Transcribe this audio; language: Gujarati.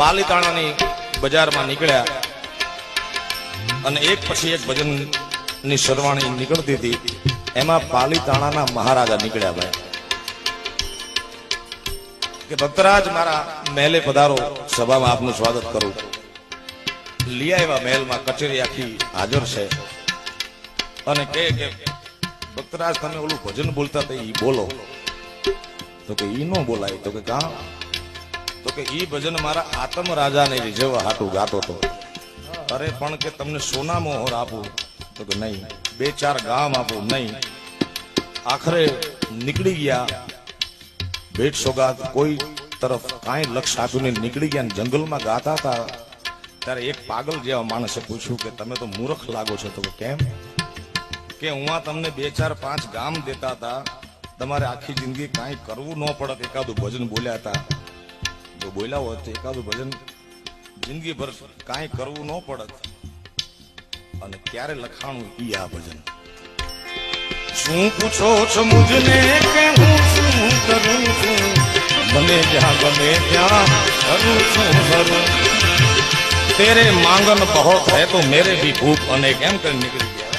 પાલીતાણાની બજારમાં નીકળ્યા અને એક પછી એક ભજનની સરવાણી નીકળતી હતી. એમાં પાલીતાણાના મહારાજા નીકળ્યા ભાઈ. કે ભક્તરાજ, મારા મહેલે પધારો. સભામાં આપનું સ્વાગત કરું. લઈ આવ્યા મહેલમાં કચેરી આખી હાજર છે. અને કહે કે, ભક્તરાજ, તમે ઓલું ભજન બોલતા હતા એ બોલો. તો કે, ઈ નો બોલાય. તો કે, કા? તો કે ઈ ભજન મારા આતમ રાજાને રીઝવવા હાટું ગાતો હતો અરે પણ કે તમને સોના મોહર આપું? તો કે નહીં. બે ચાર ગામ આપું? નહીં. આખરે નીકળી ગયા. ભેટ સોગાત કોઈ તરફ કાંઈ લક્ષ આપ્યું નહીં નીકળી ગયા જંગલમાં ગાતા હતા. ત્યારે એક પાગલ જેવા માણસે પૂછ્યું કે તમે તો મૂર્ખ લાગો છો. તો કેમ? કે હું આ તમને બે ચાર પાંચ ગામ દેતા હતા. તમારે આખી જિંદગી કાંઈ કરવું ન પડત. એકાદું ભજન બોલ્યા હતા. બોલ્યા હોત એકાદું ભજન જિંદગી ભર કાંઈ કરવું ન પડત. અને ક્યારે લખાણું ઈ આ ભજન? શું પૂછો છો મુજને કે હું શું કરું છું? ગમે જ્યાં ગમે ત્યાં કરું છું, કરું. તેરે માંગન બહોત હે તો મેરે ભી ભૂખ અને એમ કરી નીકળી ગયા?